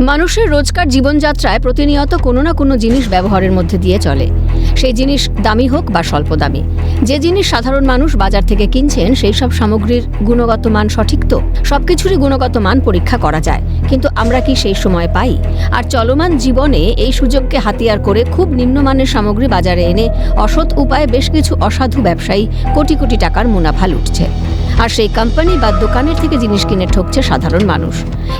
মানুষের রোজকার জীবনযাত্রায় প্রতিনিয়ত কোনো না কোনো জিনিস ব্যবহারের মধ্যে দিয়ে চলে। সেই জিনিস দামি হোক বা স্বল্প দামি। যে জিনিস সাধারণ মানুষ বাজার থেকে কিনছেন, সেই সব সামগ্রীর গুণগত মান সঠিক তো? সব কিছুরই গুণগত মান পরীক্ষা করা যায়। কিন্তু আমরা কি সেই সময় পাই? আর চলমান জীবনে এই সুযোগকে হাতিয়ার করে খুব নিম্নমানের সামগ্রী বাজারে এনে অসৎ উপায়ে বেশ কিছু অসাধু ব্যবসায়ী কোটি কোটি টাকার মুনাফা লুটছে। আর সেই কোম্পানি বা দোকানের থেকে জিনিস কিনে ঠকছে সাধারণ মানুষ।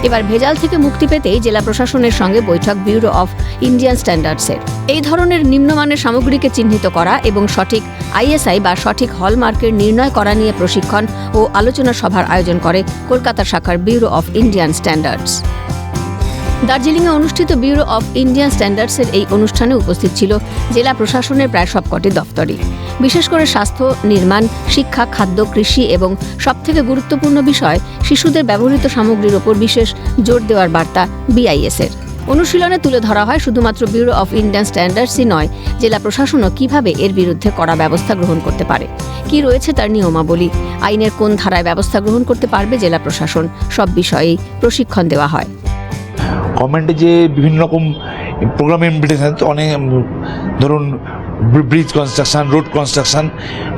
এবার ভেজাল থেকে মুক্তি পেতেই জেলা প্রশাসনের সঙ্গে বৈঠক ব্যুরো অফ ইন্ডিয়ান স্ট্যান্ডার্ডসের এই ধরনের নিম্নমানের সামগ্রীকে চিহ্নিত করা এবং সঠিক আইএসআই বা সঠিক হলমার্কের নির্ণয় করা নিয়ে প্রশিক্ষণ ও আলোচনা সভার আয়োজন করে কলকাতা শাখার ব্যুরো অফ ইন্ডিয়ান স্ট্যান্ডার্ডস দার্জিলিংয়ে অনুষ্ঠিত ব্যুরো অফ ইন্ডিয়ান স্ট্যান্ডার্ডসের এই অনুষ্ঠানে উপস্থিত ছিল জেলা প্রশাসনের প্রায় সবকটি দফতরই বিশেষ করে স্বাস্থ্য, নির্মাণ, শিক্ষা, খাদ্য, কৃষি এবং সবথেকে গুরুত্বপূর্ণ বিষয় শিশুদের ব্যবহৃত সামগ্রীর ওপর বিশেষ জোর দেওয়ার বার্তা বিআইএসের। অনুশীলনে তুলে ধরা হয় শুধুমাত্র ব্যুরো অফ ইন্ডিয়ান স্ট্যান্ডার্ডসই নয় জেলা প্রশাসনও কীভাবে এর বিরুদ্ধে কড়া ব্যবস্থা গ্রহণ করতে পারে, কি রয়েছে তার নিয়মাবলী, আইনের কোন ধারায় ব্যবস্থা গ্রহণ করতে পারবে জেলা প্রশাসন, সব বিষয়েই প্রশিক্ষণ দেওয়া হয়। গভর্নমেন্টের যে বিভিন্ন রকম প্রোগ্রাম ইমপ্লিটেশন অনেক ধরুন ব্রিজ কনস্ট্রাকশন রোড কনস্ট্রাকশন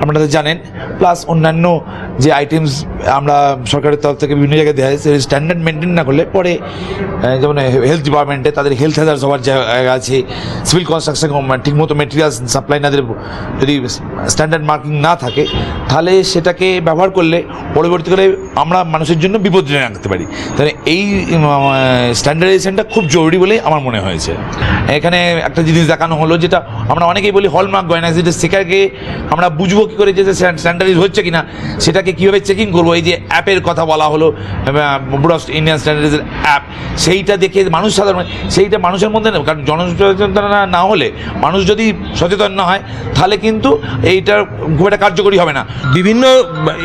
আপনারা জানেন প্লাস অন্যান্য যে আইটেমস আমরা সরকারের তরফ থেকে বিভিন্ন জায়গায় দেওয়া হয় সেই স্ট্যান্ডার্ড মেনটেন না করলে পরে যেমন হেলথ ডিপার্টমেন্টে তাদের হেলথ হ্যাজার্স সবার জায়গা আছে সিভিল কনস্ট্রাকশন ঠিকমতো মেটেরিয়ালস সাপ্লাই না যদি স্ট্যান্ডার্ড মার্কিং না থাকে, তাহলে সেটাকে ব্যবহার করলে পরবর্তীকালে আমরা মানুষের জন্য বিপদ জেনে রাখতে পারি। তাহলে এই স্ট্যান্ডার্ডাইজেশনটা খুব জরুরি বলেই আমার মনে হয়েছে। এখানে একটা জিনিস দেখানো হলো, যেটা আমরা অনেকেই বলি হলমার্ক গয়না যেটা শেখারকে আমরা বুঝব কী করে যে স্ট্যান্ডার্ডাইজ হচ্ছে কি না সেটাকে কীভাবে চেকিং করব? এই যে অ্যাপের কথা বলা হলো বুড়ো ইন্ডিয়ান স্ট্যান্ডার্ডাইজের অ্যাপ সেইটা দেখে মানুষ সাধারণ সেইটা মানুষের মধ্যে কারণ জনসচেতনতা না- হলে মানুষ যদি সচেতন না হয়, তাহলে কিন্তু এইটার খুব একটা কার্যকরী হবে না। বিভিন্ন,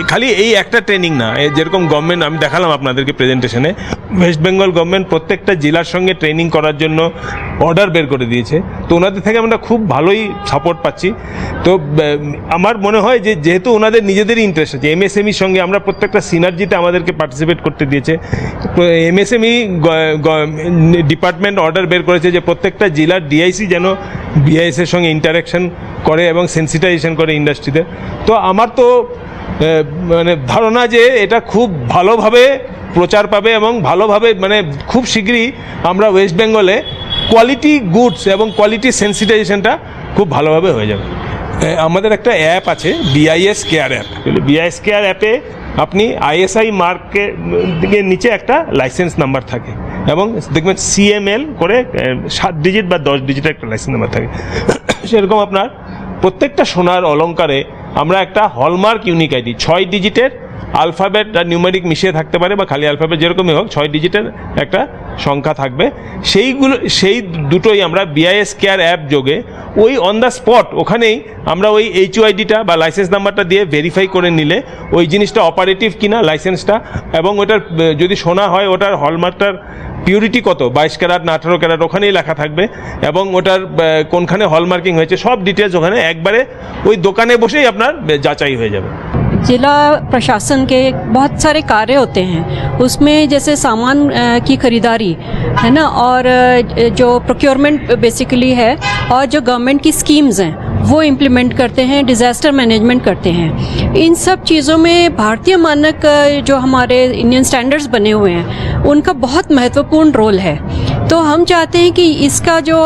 খালি এই একটা ট্রেনিং না যেরকম গভর্নমেন্ট আমি দেখালাম আপনাদেরকে প্রেজেন্টেশনে ওয়েস্ট বেঙ্গল গভর্নমেন্ট প্রত্যেকটা জেলার সঙ্গে ট্রেনিং করার জন্য অর্ডার বের করে দিয়েছে। তো ওনাদের থেকে আমরা খুব ভালোই সাপোর্ট পাচ্ছি। তো আমার মনে হয় যে, যেহেতু ওনাদের নিজেদের ইন্টারেস্ট আছে এমএসএমইর সঙ্গে আমরা প্রত্যেকটা সিনার্জিতে আমাদেরকে পার্টিসিপেট করতে দিয়েছে। এমএসএমই ডিপার্টমেন্ট অর্ডার বের করেছে যে, প্রত্যেকটা জেলার ডিআইসি যেন বিআইএসের সঙ্গে ইন্টারাকশন করে এবং সেন্সিটাইজেশন করে ইন্ডাস্ট্রিতে তো, আমার তো মানে ধারণা যে, এটা খুব ভালোভাবে প্রচার পাবে এবং ভালোভাবে মানে খুব শীঘ্রই আমরা ওয়েস্ট বেঙ্গলে কোয়ালিটি গুডস এবং কোয়ালিটি সেন্সিটাইজেশনটা খুব ভালোভাবে হয়ে যাবে। আমাদের একটা অ্যাপ আছে BIS care app. BIS care অ্যাপে আপনি আইএসআই মার্কের নিচে একটা লাইসেন্স নাম্বার থাকে এবং দেখবেন সিএমএল করে সাত ডিজিট বা দশ ডিজিটের একটা লাইসেন্স নাম্বার থাকে। সেরকম আপনার প্রত্যেকটা সোনার অলংকারে আমরা একটা হলমার্ক ইউনিক আইডি ছয় ডিজিটের আলফাবেট আর নিউমেরিক মিশিয়ে থাকতে পারে বা খালি আলফাবেট যেরকমই হোক, ছয় ডিজিটের একটা সংখ্যা থাকবে। সেইগুলো, সেই দুটোই আমরা বিআইএস কেয়ার অ্যাপ যোগে ওই অন দ্য স্পট ওখানেই আমরা ওই এইচওআইডিটা বা লাইসেন্স নাম্বারটা দিয়ে ভেরিফাই করে নিলে ওই জিনিসটা অপারেটিভ কিনা লাইসেন্সটা এবং ওটার, যদি শোনা হয় ওটার হলমার্কটার পিউরিটি কত? বাইশ ক্যারাট না আঠারো ক্যারাট ওখানেই লেখা থাকবে এবং ওটার কোনখানে হলমার্কিং হয়েছে সব ডিটেলস ওখানে একবারে ওই দোকানে বসেই আপনার যাচাই হয়ে যাবে। जिला प्रशासन के बहुत सारे कार्य होते हैं। उसमें जैसे सामान की खरीदारी, है ना? और जो प्रोक्योरमेंट बेसिकली है, और जो गवर्नमेंट की स्कीम्स हैं, वो इम्प्लीमेंट करते हैं डिज़ास्टर मैनेजमेंट करते हैं। इन सब चीज़ों में भारतीय मानक जो हमारे इंडियन स्टैंडर्ड्स बने हुए हैं, उनका बहुत महत्वपूर्ण रोल है। तो हम चाहते हैं कि इसका जो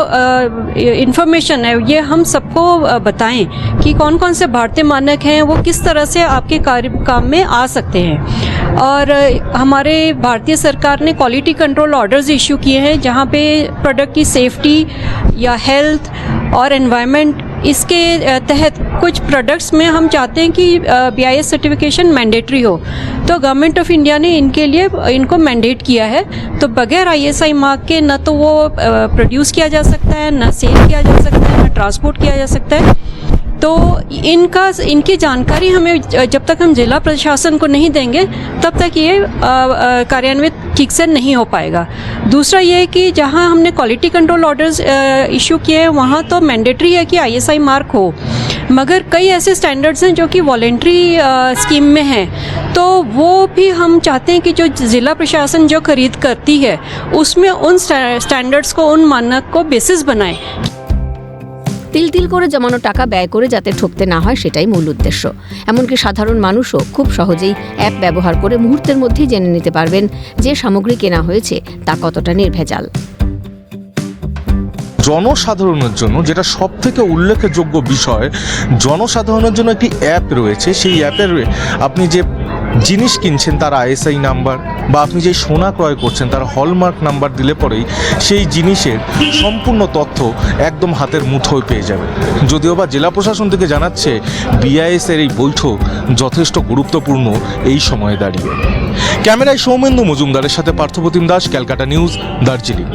इन्फॉर्मेशन है, ये हम सबको बताएँ कि कौन कौन से भारतीय मानक हैं, वो किस तरह से आपके कार्य, काम में आ सकते हैं। और हमारे भारतीय सरकार ने क्वालिटी कंट्रोल ऑर्डर्स इशू किए हैं, जहाँ पे प्रोडक्ट की सेफ्टी या हेल्थ और एनवायरनमेंट इसके तहत कुछ प्रोडक्ट्स में हम चाहते हैं कि B I S certification mandatory हो। तो गवर्नमेंट ऑफ़ इंडिया ने इनके लिए, इनको मैंडेट किया है। तो बगैर आई एस आई मार्क के न तो वो प्रोड्यूस किया जा सकता है, न सेल किया जा सकता है, न ट्रांसपोर्ट किया जा सकता है। तो इनका, इनकी जानकारी हमें, जब तक हम जिला प्रशासन को नहीं देंगे, तब तक ये कार्यान्वित ठीक से नहीं हो पाएगा। दूसरा ये है कि जहाँ हमने क्वालिटी कंट्रोल ऑर्डर्स इशू किए हैं, वहाँ तो मैंडेटरी है कि आईएसआई मार्क हो। मगर कई ऐसे स्टैंडर्ड्स हैं जो कि वॉलेंट्री स्कीम में हैं। तो वो भी हम चाहते हैं कि जो ज़िला प्रशासन जो खरीद करती है, उसमें उन स्टैंडर्ड्स को, उन मानक को बेसिस बनाए। তিল তিল করে জমানো টাকা ব্যয় করে যাতে ঠকতে না হয় সেটাই মূল উদ্দেশ্য। এমনকি সাধারণ মানুষও খুব সহজেই অ্যাপ ব্যবহার করে মুহূর্তের মধ্যেই জেনে নিতে পারবেন যে সামগ্রী কেনা হয়েছে তা কতটা নির্ভেজাল। জনসাধারণের জন্য যেটা সব থেকে উল্লেখযোগ্য বিষয়, জনসাধারণের জন্য একটি অ্যাপ রয়েছে। সেই অ্যাপের আপনি যে জিনিস কিনছেন তার আইএসআই নাম্বার বা আপনি যে সোনা ক্রয় করছেন তার হলমার্ক নাম্বার দিলে পরেই সেই জিনিসের সম্পূর্ণ তথ্য একদম হাতের মুঠোয় পেয়ে যাবে। যদিও বা জেলা প্রশাসন থেকে জানাচ্ছে বিআইএসের এই বৈঠক যথেষ্ট গুরুত্বপূর্ণ এই সময়ে দাঁড়িয়ে। ক্যামেরায় সৌমেন্দু মজুমদারের সাথে পার্থপ্রতিম দাস, ক্যালকাটা নিউজ, দার্জিলিং।